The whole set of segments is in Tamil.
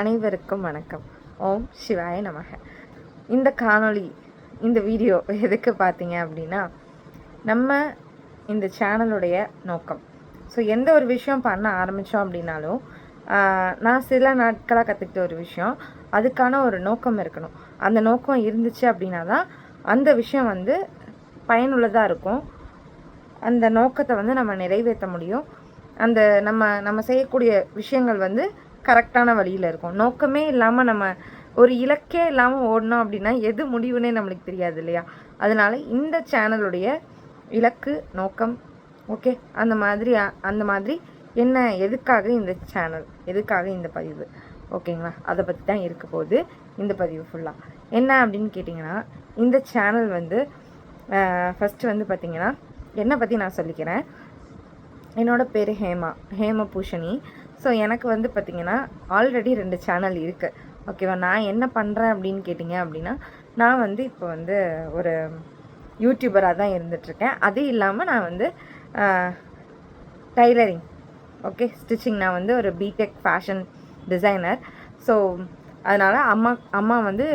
அனைவருக்கும் வணக்கம். ஓம் சிவாய நமக. இந்த காணொளி இந்த வீடியோ எதுக்கு பார்த்தீங்க அப்படின்னா நம்ம இந்த சேனலுடைய நோக்கம். ஸோ எந்த ஒரு விஷயம் பண்ண ஆரம்பித்தோம் அப்படின்னாலும் நான் சில நாட்களாக கற்றுக்கிட்ட ஒரு விஷயம் அதுக்கான ஒரு நோக்கம் இருக்கணும். அந்த நோக்கம் இருந்துச்சு அப்படின்னா தான் அந்த விஷயம் வந்து பயனுள்ளதாக இருக்கும். அந்த நோக்கத்தை வந்து நம்ம நிறைவேற்ற முடியும். அந்த நம்ம நம்ம செய்யக்கூடிய விஷயங்கள் வந்து கரெக்டான வழியில் இருக்கும். நோக்கமே இல்லாமல் நம்ம ஒரு இலக்கே இல்லாமல் ஓடணும் அப்படின்னா எது முடிவுனே நம்மளுக்கு தெரியாது இல்லையா? அதனால இந்த சேனலுடைய இலக்கு நோக்கம் ஓகே? அந்த மாதிரி அந்த மாதிரி என்ன எதுக்காக இந்த சேனல் எதுக்காக இந்த பதிவு ஓகேங்களா? அதை பற்றி தான் இருக்க போகுது இந்த பதிவு ஃபுல்லாக என்ன அப்படின்னு கேட்டிங்கன்னா இந்த சேனல் வந்து ஃபஸ்ட்டு வந்து பார்த்திங்கன்னா என்னை பற்றி நான் சொல்லிக்கிறேன். என்னோடய பேர் ஹேமா ஹேம பூஷணி ஸோ எனக்கு வந்து பார்த்திங்கன்னா ஆல்ரெடி ரெண்டு சேனல் இருக்குது ஓகேவா நான் என்ன பண்ணுறேன் அப்படின்னு கேட்டிங்க அப்படின்னா நான் வந்து இப்போ வந்து ஒரு யூடியூபராக தான் இருந்துகிட்ருக்கேன் அது இல்லாமல் நான் வந்து டைலரிங் ஓகே ஸ்டிச்சிங் நான் வந்து ஒரு பிடெக் ஃபேஷன் டிசைனர் ஸோ அதனால் அம்மா அம்மா வந்து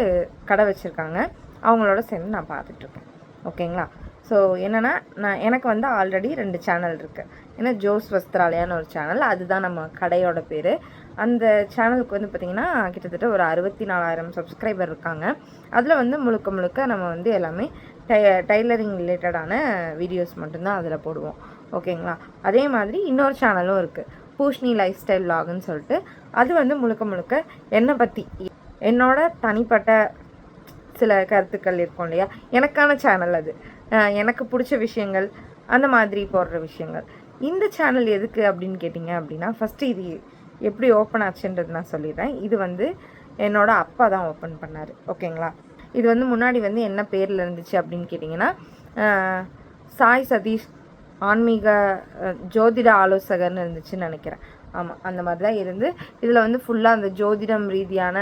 கடை வச்சுருக்காங்க. அவங்களோட சேர்ந்து நான் பார்த்துட்ருக்கேன் ஓகேங்களா ஸோ என்னென்னா நான் எனக்கு வந்து ஆல்ரெடி ரெண்டு சேனல் இருக்குது ஏன்னா ஜோஸ் வஸ்திராலயான்னு ஒரு சேனல் அதுதான் நம்ம கடையோட பேர். அந்த சேனலுக்கு வந்து பார்த்திங்கன்னா கிட்டத்தட்ட ஒரு அறுபத்தி நாலாயிரம் சப்ஸ்கிரைபர் இருக்காங்க. அதில் வந்து முழுக்க முழுக்க நம்ம வந்து எல்லாமே டை டைலரிங் ரிலேட்டடான வீடியோஸ் மட்டும்தான் அதில் போடுவோம். ஓகேங்களா அதே மாதிரி இன்னொரு சேனலும் இருக்குது பூஷ்ணி லைஃப் ஸ்டைல் வ்ளாகுன்னு சொல்லிட்டு. அது வந்து முழுக்க முழுக்க என்னை பற்றி என்னோட தனிப்பட்ட சில கருத்துக்கள் இருக்கும் இல்லையா? எனக்கான சேனல் அது. எனக்கு பிடிச்ச விஷயங்கள் அந்த மாதிரி போடுற விஷயங்கள். இந்த சேனல் எதுக்கு அப்படின்னு கேட்டிங்க அப்படின்னா ஃபஸ்ட்டு இது எப்படி ஓப்பன் ஆச்சுன்றது நான் சொல்லிடுறேன். இது வந்து என்னோட அப்பா தான் ஓப்பன் பண்ணார். ஓகேங்களா? இது வந்து முன்னாடி வந்து என்ன பேரில் இருந்துச்சு அப்படின்னு கேட்டிங்கன்னா சாய் சதீஷ் ஆன்மீக ஜோதிட ஆலோசகர்னு இருந்துச்சுன்னு நினைக்கிறேன். ஆமாம் அந்த மாதிரி தான் இருந்து இதில் வந்து ஃபுல்லாக அந்த ஜோதிடம் ரீதியான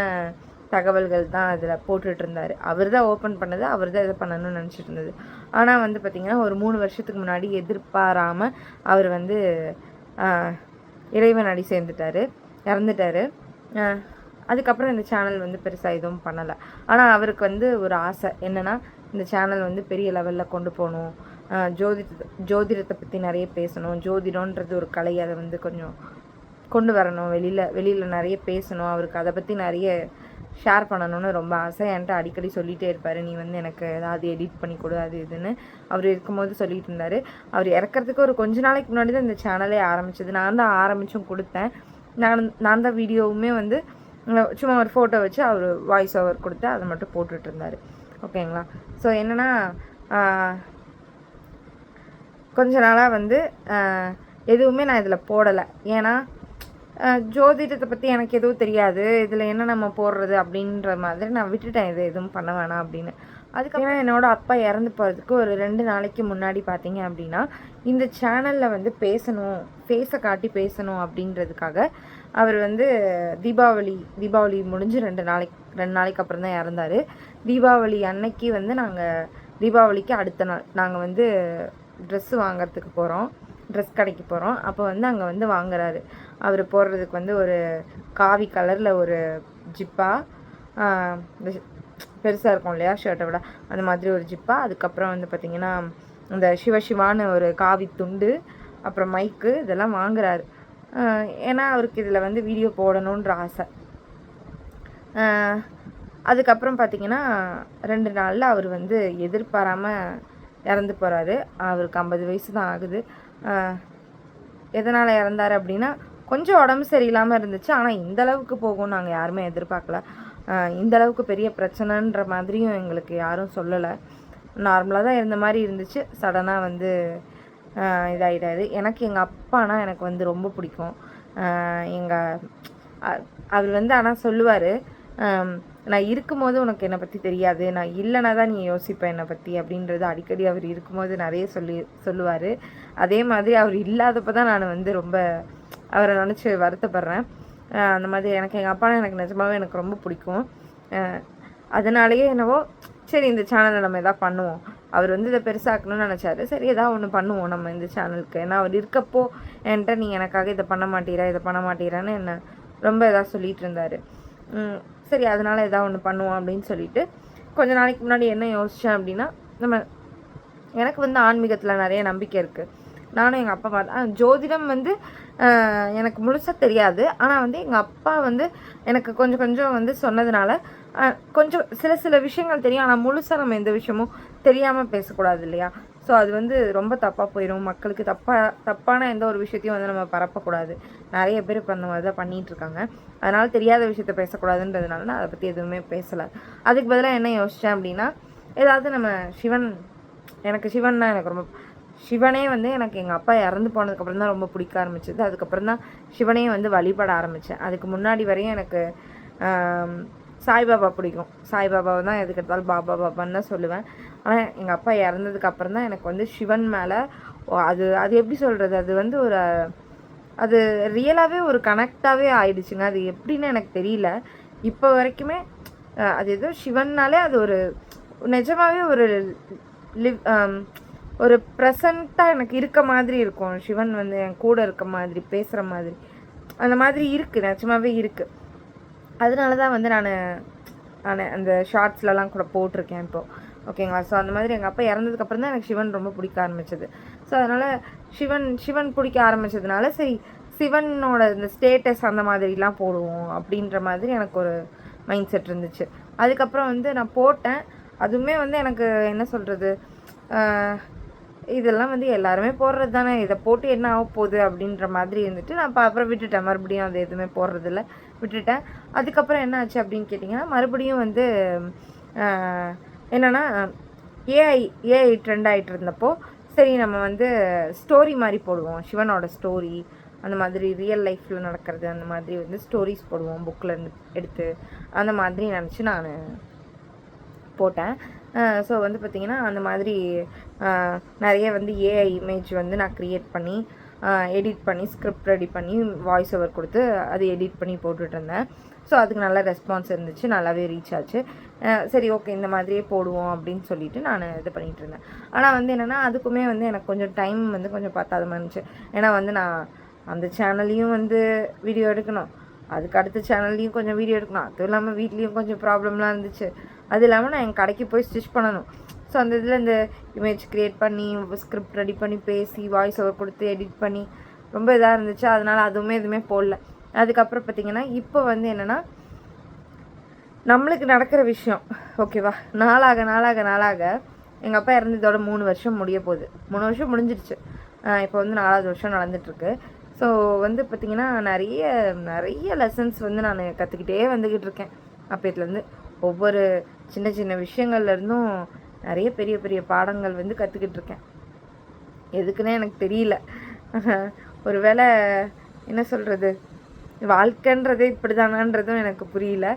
தகவல்கள் தான் அதில் போட்டுட்ருந்தார். அவர் தான் ஓப்பன் பண்ணது அவர் தான் இதை பண்ணணும்னு நினச்சிட்டு இருந்தது ஆனால் வந்து பார்த்திங்கன்னா ஒரு மூணு வருஷத்துக்கு முன்னாடி எதிர்பாராமல் அவர் வந்து இறைவன் அடி சேர்ந்துட்டாரு இறந்துட்டாரு. அதுக்கப்புறம் இந்த சேனல் வந்து பெருசாக எதுவும் பண்ணலை. ஆனால் அவருக்கு வந்து ஒரு ஆசை. என்னென்னா இந்த சேனல் வந்து பெரிய லெவலில் கொண்டு போகணும். ஜோதி ஜோதிடத்தை ஜோதிடத்தை பற்றி நிறைய பேசணும். ஜோதிடன்றது ஒரு கலை. அதை வந்து கொஞ்சம் கொண்டு வரணும். வெளியில் வெளியில் நிறைய பேசணும். அவருக்கு அதை பற்றி நிறைய ஷேர் பண்ணணும்னு ரொம்ப ஆசை. என்கிட்ட அடிக்கடி சொல்லிகிட்டே இருப்பார். நீ வந்து எனக்கு ஏதாவது எடிட் பண்ணி கொடு அது இதுன்னு. அவர் இருக்கும்போது சொல்லிட்டு இருந்தார். அவர் இறக்கறதுக்கு ஒரு கொஞ்ச நாளைக்கு முன்னாடி தான் இந்த சேனலே ஆரம்பிச்சது. நான் தான் ஆரம்பித்தும் கொடுத்தேன். நான் நான் தான் வீடியோவுமே வந்து சும்மா ஒரு ஃபோட்டோ வச்சு அவர் வாய்ஸ் ஓவர் கொடுத்து அதை மட்டும் போட்டுட்டு இருந்தார். ஓகேங்களா? ஸோ என்னென்னா கொஞ்ச நாளாக வந்து எதுவுமே நான் இதில் போடலை. ஏன்னா ஜோதிடத்தை பற்றி எனக்கு எதுவும் தெரியாது. இதில் என்ன நம்ம போடுறது அப்படின்ற மாதிரி நான் விட்டுட்டேன். இது எதுவும் பண்ண வேணாம் அப்படின்னு. அதுக்கப்புறம் என்னோட அப்பா இறந்து போகிறதுக்கு ஒரு ரெண்டு நாளைக்கு முன்னாடி பார்த்தீங்க அப்படின்னா இந்த சேனலில் வந்து பேசணும் ஃபேஸை காட்டி பேசணும் அப்படின்றதுக்காக அவர் வந்து தீபாவளி தீபாவளி முடிஞ்சு ரெண்டு நாளைக்கு ரெண்டு நாளைக்கு அப்புறம் தான் இறந்தார். தீபாவளி அன்னைக்கு வந்து நாங்கள் தீபாவளிக்கு அடுத்த நாள் நாங்கள் வந்து ட்ரெஸ்ஸு வாங்குறதுக்கு போகிறோம் ட்ரெஸ் கடைக்கு போகிறோம் அப்போ வந்து அங்கே வந்து வாங்குறாரு. அவர் போடுறதுக்கு வந்து ஒரு காவி கலரில் ஒரு ஜிப்பா பெருசாக இருக்கும் இல்லையா ஷர்ட்டை விட. அந்த மாதிரி ஒரு ஜிப்பா. அதுக்கப்புறம் வந்து பார்த்திங்கன்னா இந்த சிவசிவான்னு ஒரு காவி துண்டு அப்புறம் மைக்கு இதெல்லாம் வாங்குறாரு. ஏன்னா அவருக்கு இதில் வந்து வீடியோ போடணுன்ற ஆசை. அதுக்கப்புறம் பார்த்தீங்கன்னா ரெண்டு நாளில் அவர் வந்து எதிர்பாராமல் இறந்து போகிறாரு அவருக்கு ஐம்பது வயசு தான் ஆகுது. எதனால் இறந்தார் அப்படின்னா கொஞ்சம் உடம்பு சரியில்லாமல் இருந்துச்சு. ஆனால் இந்த அளவுக்கு போகும் நாங்கள் யாருமே எதிர்பார்க்கல. இந்த அளவுக்கு பெரிய பிரச்சனைன்ற மாதிரியும் எங்களுக்கு யாரும் சொல்லலை. நார்மலாக தான் இருந்த மாதிரி இருந்துச்சு. சடனாக வந்து இதாகிடாது எனக்கு எங்கள் அப்பானா எனக்கு வந்து ரொம்ப பிடிக்கும். எங்கள் அவர் வந்து ஆனால் சொல்லுவார் நான் இருக்கும்போது உனக்கு என்னை பற்றி தெரியாது. நான் இல்லைனா தான் நீ யோசிப்பேன் என்னை பற்றி அப்படின்றது அடிக்கடி அவர் இருக்கும்போது நிறைய சொல்லி சொல்லுவார். அதே மாதிரி அவர் இல்லாதப்போ தான் நான் வந்து ரொம்ப அவரை நினச்சி வருத்தப்படுறேன். அந்த மாதிரி எனக்கு எங்கள் அப்பானா எனக்கு நிஜமாகவே எனக்கு ரொம்ப பிடிக்கும். அதனாலேயே என்னவோ சரி இந்த சேனலை நம்ம எதாவது பண்ணுவோம். அவர் வந்து இதை பெருசாக்கணும்னு நினச்சாரு. சரி ஏதாவது ஒன்று பண்ணுவோம் நம்ம இந்த சேனலுக்கு ஏன்னா அவர் இருக்கப்போ என்கிட்ட நீ எனக்காக இதை பண்ண மாட்டீரா இதை பண்ண மாட்டீரான்னு என்ன ரொம்ப இதாக சொல்லிட்டு இருந்தார். சரி அதனால் எதாவது ஒன்று பண்ணுவோம் அப்படின்னு சொல்லிட்டு கொஞ்ச நாளைக்கு முன்னாடி என்ன யோசித்தேன் அப்படின்னா நம்ம எனக்கு வந்து ஆன்மீகத்தில் நிறைய நம்பிக்கை இருக்குது நானும் எங்கள் அப்பா பார்த்தா ஜோதிடம் வந்து எனக்கு முழுசாக தெரியாது. ஆனால் வந்து எங்கள் அப்பா வந்து எனக்கு கொஞ்சம் கொஞ்சம் வந்து சொன்னதுனால கொஞ்சம் சில சில விஷயங்கள் தெரியும். ஆனால் முழுசாக நம்ம எந்த விஷயமும் தெரியாமல் பேசக்கூடாது இல்லையா? ஸோ அது வந்து ரொம்ப தப்பாக போயிடும் மக்களுக்கு தப்பாக தப்பான எந்த ஒரு விஷயத்தையும் வந்து நம்ம பரப்பக்கூடாது. நிறைய பேர் இப்போ அந்த மாதிரி தான் பண்ணிகிட்ருக்காங்க அதனால் தெரியாத விஷயத்த பேசக்கூடாதுன்றதுனால நான் அதை பற்றி எதுவுமே பேசலை. அதுக்கு பதிலாக என்ன யோசித்தேன் அப்படின்னா ஏதாவது நம்ம சிவன் எனக்கு சிவன்னா எனக்கு ரொம்ப சிவனே வந்து எனக்கு எங்கள் அப்பா இறந்து போனதுக்கப்புறம் தான் ரொம்ப பிடிக்க ஆரம்பிச்சது. அதுக்கப்புறம் தான் சிவனே வந்து வழிபட ஆரம்பித்தேன் அதுக்கு முன்னாடி வரையும் எனக்கு சாய்பாபா பிடிக்கும். சாய்பாபாவை தான் எதுக்கு எடுத்தாலும் பாபா பாபான்னு தான் சொல்லுவேன். ஆனால் எங்கள் அப்பா இறந்ததுக்கப்புறம் தான் எனக்கு வந்து சிவன் மேலே அது அது எப்படி சொல்கிறது அது வந்து ஒரு அது ரியலாகவே ஒரு கனெக்டாகவே ஆயிடுச்சுங்க. அது எப்படின்னு எனக்கு தெரியல. இப்போ வரைக்குமே அது ஏதோ சிவன்னாலே அது ஒரு நிஜமாகவே ஒரு லிவ் ஒரு ப்ரெசண்ட்டாக எனக்கு இருக்க மாதிரி இருக்கும். சிவன் வந்து என் கூட இருக்க மாதிரி பேசுகிற மாதிரி. அந்த மாதிரி இருக்குது நிச்சயமாகவே இருக்குது அதனால தான் வந்து நான் நான் அந்த ஷார்ட்ஸ்லலாம் கூட போட்டிருக்கேன் இப்போது ஓகேங்களா? ஸோ அந்த மாதிரி எங்கள் அப்பா இறந்ததுக்கப்புறம் தான் எனக்கு சிவன் ரொம்ப பிடிக்க ஆரம்பிச்சது. ஸோ அதனால் சிவன் சிவன் பிடிக்க ஆரம்பித்ததுனால சரி சிவனோட இந்த ஸ்டேட்டஸ் அந்த மாதிரிலாம் போடுவோம் அப்படின்ற மாதிரி எனக்கு ஒரு மைண்ட் செட் இருந்துச்சு. அதுக்கப்புறம் வந்து நான் போட்டேன். அதுவுமே வந்து எனக்கு என்ன சொல்கிறது இதெல்லாம் வந்து எல்லாருமே போடுறது தானே இதை போட்டு என்ன ஆக போகுது அப்படின்ற மாதிரி இருந்துட்டு நான் அப்ப அப்புறம் விட்டுட்டேன். மறுபடியும் அது எதுவுமே போடுறதில்ல. விட்டுட்டேன். அதுக்கப்புறம் என்ன ஆச்சு அப்படின்னு கேட்டிங்கன்னா மறுபடியும் வந்து என்னென்னா ஏஐ ஏஐ ட்ரெண்ட் ஆகிட்டு இருந்தப்போ சரி நம்ம வந்து ஸ்டோரி மாதிரி போடுவோம். சிவனோட ஸ்டோரி அந்த மாதிரி ரியல் லைஃப்பில் நடக்கிறது அந்த மாதிரி வந்து ஸ்டோரிஸ் போடுவோம் புக்கில் இருந்து எடுத்து. அந்த மாதிரி நினச்சி நான் போட்டேன். ஸோ வந்து பார்த்திங்கன்னா அந்த மாதிரி நிறைய வந்து ஏஐ இமேஜ் வந்து நான் க்ரியேட் பண்ணி எடிட் பண்ணி ஸ்கிரிப்ட் ரெடி பண்ணி வாய்ஸ் ஓவர் கொடுத்து அது எடிட் பண்ணி போட்டுட்டு இருந்தேன் ஸோ அதுக்கு நல்ல ரெஸ்பான்ஸ் இருந்துச்சு நல்லாவே ரீச் ஆச்சு. சரி ஓகே இந்த மாதிரியே போடுவோம் அப்படின்னு சொல்லிட்டு நான் இது பண்ணிகிட்டு இருந்தேன் ஆனால் வந்து என்னென்னா அதுக்குமே வந்து எனக்கு கொஞ்சம் டைம் வந்து கொஞ்சம் பார்த்தாத மாதிரி இருந்துச்சு. ஏன்னா வந்து நான் அந்த சேனல்லையும் வந்து வீடியோ எடுக்கணும். அதுக்கு அடுத்த சேனல்லையும் கொஞ்சம் வீடியோ எடுக்கணும். அதுவும் இல்லாமல் வீட்லேயும் கொஞ்சம் ப்ராப்ளம்லாம் இருந்துச்சு. அது இல்லாமல் நான் என் கடைக்கு போய் ஸ்டிச் பண்ணணும். ஸோ அந்த இதில் இந்த இமேஜ் க்ரியேட் பண்ணி ஸ்கிரிப்ட் ரெடி பண்ணி பேசி வாய்ஸ் ஓவர் கொடுத்து எடிட் பண்ணி ரொம்ப இதாக இருந்துச்சு. அதனால் அதுவுமே எதுவுமே போடல. அதுக்கப்புறம் பார்த்திங்கன்னா இப்போ வந்து என்னென்னா நம்மளுக்கு நடக்கிற விஷயம் ஓகேவா நாளாக நாளாக நாளாக எங்கள் அப்பா இறந்ததோட மூணு வருஷம் முடிய போகுது. மூணு வருஷம் முடிஞ்சிடுச்சு இப்போ வந்து நாலாவது வருஷம் நடந்துட்டுருக்கு. ஸோ வந்து பார்த்திங்கன்னா நிறைய நிறைய லெசன்ஸ் வந்து நான் கற்றுக்கிட்டே வந்துக்கிட்டு இருக்கேன். அப்போத்துலேருந்து ஒவ்வொரு சின்ன சின்ன விஷயங்கள்ல இருந்தும் நிறைய பெரிய பெரிய பாடங்கள் வந்து கற்றுக்கிட்டு இருக்கேன். எதுக்குன்னே எனக்கு தெரியல. ஒருவேளை என்ன சொல்கிறது வாழ்க்கைன்றதே இப்படி தானான்றதும் எனக்கு புரியல.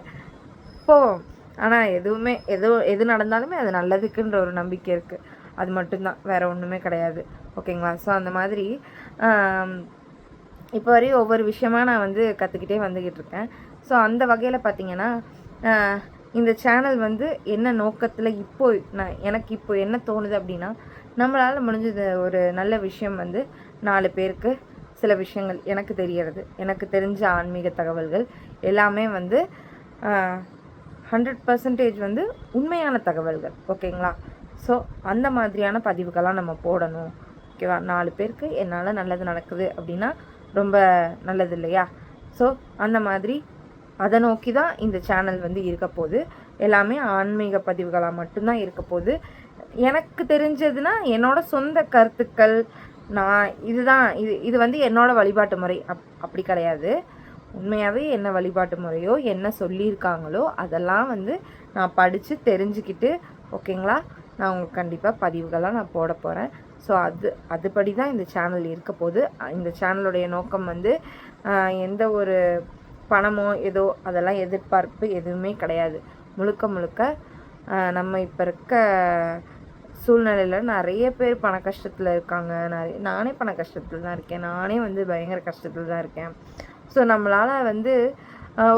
இப்போ ஆனால் எதுவுமே எது எது நடந்தாலுமே அது நல்லதுக்குன்ற ஒரு நம்பிக்கை இருக்குது அது மட்டும்தான் வேறு ஒன்றுமே கிடையாது. ஓகேங்களா? ஸோ அந்த மாதிரி இப்போ வரையும் ஒவ்வொரு விஷயமாக நான் வந்து கற்றுக்கிட்டே வந்துக்கிட்டு இருக்கேன். ஸோ அந்த வகையில் பார்த்தீங்கன்னா இந்த சேனல் வந்து என்ன நோக்கத்தில் இப்போ நான் எனக்கு இப்போ என்ன தோணுது அப்படின்னா நம்மளால் முடிஞ்சது ஒரு நல்ல விஷயம் வந்து நாலு பேருக்கு சில விஷயங்கள் எனக்கு தெரியறது. எனக்கு தெரிஞ்ச ஆன்மீக தகவல்கள் எல்லாமே வந்து ஹண்ட்ரட் பர்சன்டேஜ் வந்து உண்மையான தகவல்கள் ஓகேங்களா? ஸோ அந்த மாதிரியான பதிவுகள்லாம் நம்ம போடணும் ஓகேவா? நாலு பேருக்கு என்னால் நல்லது நடக்குது அப்படின்னா ரொம்ப நல்லது இல்லையா? ஸோ அந்த மாதிரி அதை நோக்கி தான் இந்த சேனல் வந்து இருக்க போகுது. எல்லாமே ஆன்மீக பதிவுகளாக மட்டும்தான் இருக்க போகுது. எனக்கு தெரிஞ்சதுன்னா என்னோட சொந்த கருத்துக்கள் நான் இதுதான் இது இது வந்து என்னோட வழிபாட்டு முறை. அப் அப்படி கிடையாது. உண்மையாகவே என்ன வழிபாட்டு முறையோ என்ன சொல்லியிருக்காங்களோ அதெல்லாம் வந்து நான் படித்து தெரிஞ்சுக்கிட்டு ஓகேங்களா? நான் உங்களுக்கு கண்டிப்பாக பதிவுகள்லாம் நான் போட போகிறேன் ஸோ அது அதுபடி தான் இந்த சேனல் இருக்க போகுது. இந்த சேனலுடைய நோக்கம் வந்து எந்த ஒரு பணமோ ஏதோ அதெல்லாம் எதிர்பார்ப்பு எதுவுமே கிடையாது. முழுக்க முழுக்க நம்ம இப்போ இருக்க சூழ்நிலையில் நிறைய பேர் பண கஷ்டத்தில் இருக்காங்க. நிறைய நானே பண கஷ்டத்தில் தான் இருக்கேன். நானே வந்து பயங்கர கஷ்டத்தில் தான் இருக்கேன். ஸோ நம்மளால் வந்து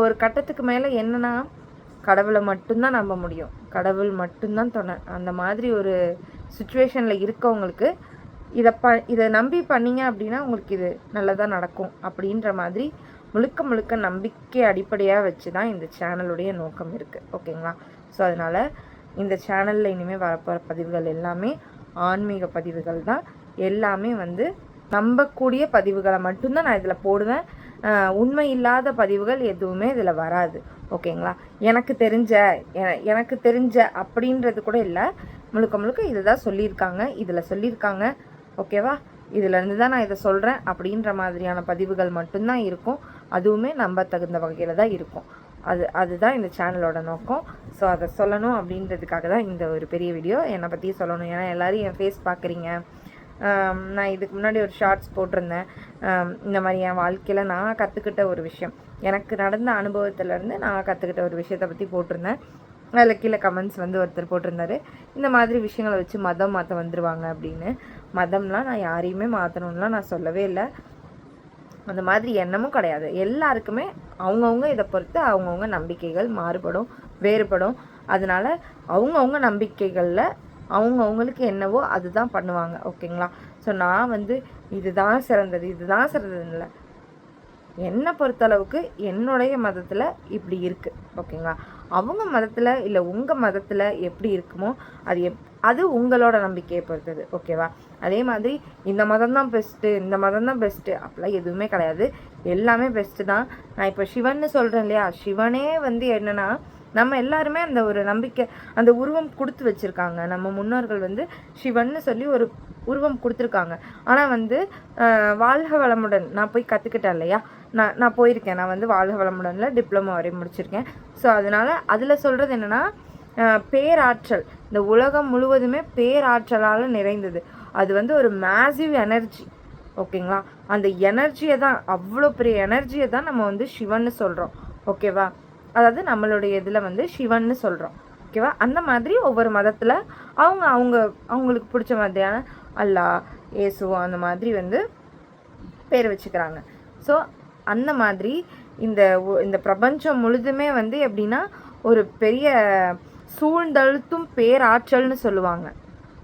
ஒரு கட்டத்துக்கு மேலே என்னன்னா கடவுளை மட்டும்தான் நம்ப முடியும். கடவுள் மட்டும்தான் துணை அந்த மாதிரி ஒரு சுச்சுவேஷனில் இருக்கவங்களுக்கு இதை ப இதை நம்பி பண்ணீங்க அப்படின்னா உங்களுக்கு இது நல்லதாக நடக்கும். அப்படின்ற மாதிரி முழுக்க முழுக்க நம்பிக்கை அடிப்படையாக வச்சு தான் இந்த சேனலுடைய நோக்கம் இருக்குது ஓகேங்களா? ஸோ அதனால் இந்த சேனலில் இனிமேல் வரப்போகிற பதிவுகள் எல்லாமே ஆன்மீக பதிவுகள் தான். எல்லாமே வந்து நம்பக்கூடிய பதிவுகளை மட்டும்தான் நான் இதில் போடுவேன். உண்மை இல்லாத பதிவுகள் எதுவுமே இதில் வராது. ஓகேங்களா? எனக்கு தெரிஞ்ச எனக்கு தெரிஞ்ச அப்படின்றது கூட இல்லை. முழுக்க முழுக்க இதுதான் சொல்லியிருக்காங்க. இதில் சொல்லியிருக்காங்க. ஓகேவா? இதுலேருந்து தான் நான் இதை சொல்கிறேன் அப்படின்ற மாதிரியான பதிவுகள் மட்டும்தான் இருக்கும். அதுவுமே நம்ப தகுந்த வகையில் தான் இருக்கும். அது அதுதான் இந்த சேனலோட நோக்கம். ஸோ அதை சொல்லணும் அப்படின்றதுக்காக தான் இந்த ஒரு பெரிய வீடியோ என்னை பற்றி சொல்லணும். ஏன்னா எல்லோரும் என் ஃபேஸ் பார்க்குறீங்க. நான் இதுக்கு முன்னாடி ஒரு ஷார்ட்ஸ் போட்டிருந்தேன். இந்த மாதிரி என் வாழ்க்கையில் நான் கற்றுக்கிட்ட ஒரு விஷயம். எனக்கு நடந்த அனுபவத்துலேருந்து நான் கற்றுக்கிட்ட ஒரு விஷயத்தை பற்றி போட்டிருந்தேன். அதில் கீழே கமெண்ட்ஸ் வந்து ஒருத்தர் போட்டிருந்தாரு. இந்த மாதிரி விஷயங்களை வச்சு மதம் மாற்ற வந்துடுவாங்க அப்படின்னு. மதம்லாம் நான் யாரையுமே மாற்றணும்லாம் நான் சொல்லவே இல்லை. அந்த மாதிரி எண்ணமும் கிடையாது. எல்லாருக்குமே அவங்கவுங்க இதை பொறுத்து அவங்கவுங்க நம்பிக்கைகள் மாறுபடும் வேறுபடும். அதனால் அவங்கவுங்க நம்பிக்கைகளில் அவங்கவுங்களுக்கு என்னவோ அதுதான் பண்ணுவாங்க. ஓகேங்களா? ஸோ நான் வந்து இதுதான் சிறந்தது இதுதான் சிறந்தது இல்லை என்னை பொறுத்தளவுக்கு என்னுடைய மதத்தில் இப்படி இருக்குது ஓகேங்களா? அவங்க மதத்தில் இல்லை உங்கள் மதத்தில் எப்படி இருக்குமோ அது எப் அது உங்களோட நம்பிக்கையை பொறுத்தது. ஓகேவா? அதே மாதிரி இந்த மதம் தான் பெஸ்ட்டு இந்த மதம் தான் பெஸ்ட்டு அப்படிலாம் எதுவுமே கிடையாது. எல்லாமே பெஸ்ட்டு தான். நான் இப்போ சிவன்னு சொல்கிறேன் இல்லையா? சிவனே வந்து என்னென்னா நம்ம எல்லாருமே அந்த ஒரு நம்பிக்கை அந்த உருவம் கொடுத்து வச்சுருக்காங்க. நம்ம முன்னோர்கள் வந்து சிவன்னு சொல்லி ஒரு உருவம் கொடுத்துருக்காங்க. ஆனால் வந்து வாழ்க வளமுடன். நான் போய் கற்றுக்கிட்டேன் இல்லையா? நான் நான் போயிருக்கேன். நான் வந்து வாழ்க வளமுடனில் டிப்ளமோ வரையும் முடிச்சிருக்கேன். ஸோ அதனால் அதில் சொல்கிறது என்னென்னா பேராற்றல். இந்த உலகம் முழுவதுமே பேராற்றலால் நிறைந்தது. அது வந்து ஒரு மேசிவ் எனர்ஜி ஓகேங்களா அந்த எனர்ஜியை தான் அவ்வளோ பெரிய எனர்ஜியை தான் நம்ம வந்து சிவன்னு சொல்கிறோம் ஓகேவா அதாவது நம்மளுடைய இதில் வந்து சிவன்னு சொல்கிறோம் ஓகேவா அந்த மாதிரி ஒவ்வொரு மதத்தில் அவங்க அவங்க அவங்களுக்கு பிடிச்ச மாதிரியான அல்லா ஏசு அந்த மாதிரி வந்து பேர் வச்சுக்கிறாங்க. ஸோ அந்த மாதிரி இந்த இந்த பிரபஞ்சம் முழுதுமே வந்து எப்படின்னா ஒரு பெரிய சூழ்ந்தழுத்தும் பேராற்றல்னு சொல்லுவாங்க.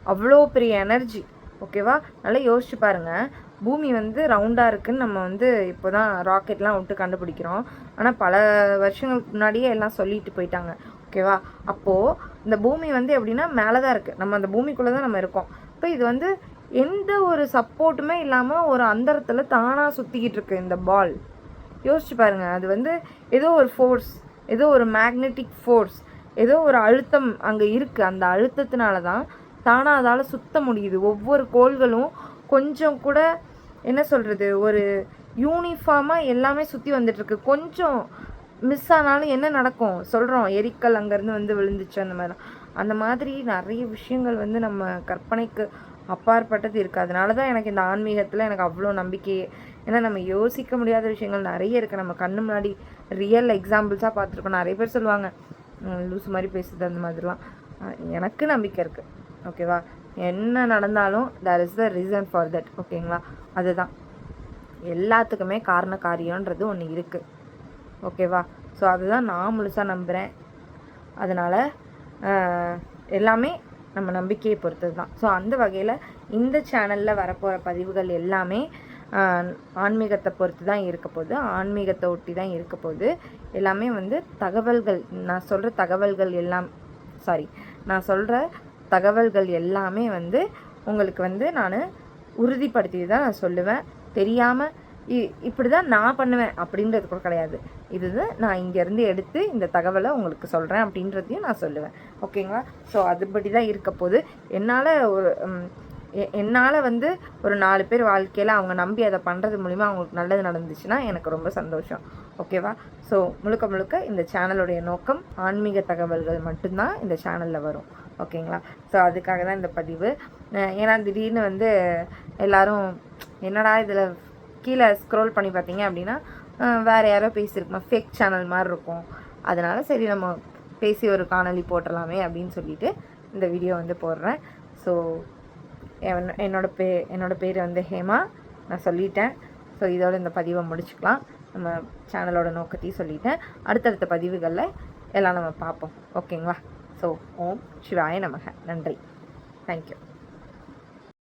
அவ்வளோ பெரிய எனர்ஜி ஓகேவா? நல்லா யோசிச்சு பாருங்கள் பூமி வந்து ரவுண்டாக இருக்குதுன்னு நம்ம வந்து இப்போ தான் ராக்கெட்லாம் விட்டு கண்டுபிடிக்கிறோம். ஆனால் பல வருஷங்களுக்கு முன்னாடியே எல்லாம் சொல்லிட்டு போயிட்டாங்க. ஓகேவா? அப்போது இந்த பூமி வந்து எப்படின்னா மேலே தான் இருக்குது நம்ம அந்த பூமிக்குள்ளே தான் நம்ம இருக்கோம். இப்போ இது வந்து எந்த ஒரு சப்போர்ட்டுமே இல்லாமல் ஒரு அந்தரத்தில் தானாக சுற்றிக்கிட்டு இருக்கு இந்த பால். யோசிச்சு பாருங்கள் அது வந்து ஏதோ ஒரு ஃபோர்ஸ் ஏதோ ஒரு மேக்னெட்டிக் ஃபோர்ஸ் ஏதோ ஒரு அழுத்தம் அங்கே இருக்குது அந்த அழுத்தத்தினால தான் தானாக அதால் சுத்த முடியுது. ஒவ்வொரு கோள்களும் கொஞ்சம் கூட என்ன சொல்கிறது ஒரு யூனிஃபார்மாக எல்லாமே சுற்றி வந்துட்டுருக்கு. கொஞ்சம் மிஸ் ஆனாலும் என்ன நடக்கும்? சொல்கிறோம் எரிக்கல் அங்கேருந்து வந்து விழுந்துச்சு அந்த மாதிரிலாம் அந்த மாதிரி நிறைய விஷயங்கள் வந்து நம்ம கற்பனைக்கு அப்பாற்பட்டது இருக்குது அதனால தான் எனக்கு இந்த ஆன்மீகத்தில் எனக்கு அவ்வளோ நம்பிக்கையே ஏன்னா நம்ம யோசிக்க முடியாத விஷயங்கள் நிறைய இருக்குது நம்ம கண்ணு முன்னாடி ரியல் எக்ஸாம்பிள்ஸாக பார்த்துருக்கோம். நிறைய பேர் சொல்லுவாங்க லூஸ் மாதிரி பேசுது அந்த மாதிரிலாம். எனக்கு நம்பிக்கை இருக்குது ஓகேவா? என்ன நடந்தாலும் there is the reason for that ஓகேங்களா? அதுதான். எல்லாத்துக்குமே காரண காரியன்றது ஒன்று இருக்குது ஓகேவா? ஸோ அதுதான் நான் முழுசாக நம்புகிறேன் அதனால் எல்லாமே நம்ம நம்பிக்கையை பொறுத்தது தான் ஸோ அந்த வகையில் இந்த சேனலில் வரப்போகிற பதிவுகள் எல்லாமே ஆன்மீகத்தை பொறுத்து தான் இருக்க போது ஆன்மீகத்தை ஒட்டி தான் இருக்க போது எல்லாமே வந்து தகவல்கள் நான் சொல்கிற தகவல்கள் எல்லாம் சாரி நான் சொல்கிற தகவல்கள் எல்லாமே வந்து உங்களுக்கு வந்து நான் உறுதிப்படுத்தி தான் நான் சொல்லுவேன். தெரியாமல் இப்படி தான் நான் பண்ணுவேன் அப்படின்றது கூட கிடையாது. இதுதான் நான் இங்கேருந்து எடுத்து இந்த தகவலை உங்களுக்கு சொல்கிறேன் அப்படின்றதையும் நான் சொல்லுவேன். ஓகேங்களா? ஸோ அதுபடி தான் இருக்க போது என்னால் ஒரு என்னால் வந்து ஒரு நாலு பேர் வாழ்க்கையில் அவங்க நம்பி அதை பண்ணுறது மூலிமா அவங்களுக்கு நல்லது நடந்துச்சுன்னா எனக்கு ரொம்ப சந்தோஷம். ஓகேவா? ஸோ முழுக்க முழுக்க இந்த சேனலுடைய நோக்கம் ஆன்மீக தகவல்கள் மட்டும்தான் இந்த சேனலில் வரும். ஓகேங்களா? ஸோ அதுக்காக தான் இந்த பதிவு. ஏன்னா திடீர்னு வந்து எல்லோரும் என்னடா இதில் கீழே ஸ்க்ரோல் பண்ணி பார்த்தீங்க அப்படின்னா வேறு யாரோ பேசியிருக்குமா? ஃபேக் சேனல் மாதிரி இருக்கும். அதனால் சரி நம்ம பேசி ஒரு காணொலி போட்டலாமே அப்படின்னு சொல்லிட்டு இந்த வீடியோ வந்து போடுறேன். ஸோ என்னோட பே என்னோடய பேர் வந்து ஹேமா. நான் சொல்லிட்டேன். ஸோ இதோட இந்த பதிவை முடிச்சுக்கலாம். நம்ம சேனலோட நோக்கத்தையும் சொல்லிட்டேன். அடுத்தடுத்த பதிவுகளில் எல்லாம் நம்ம பார்ப்போம். ஓகேங்களா? ஸோ ஓம் சிவாய நமக. நன்றி. தேங்க்யூ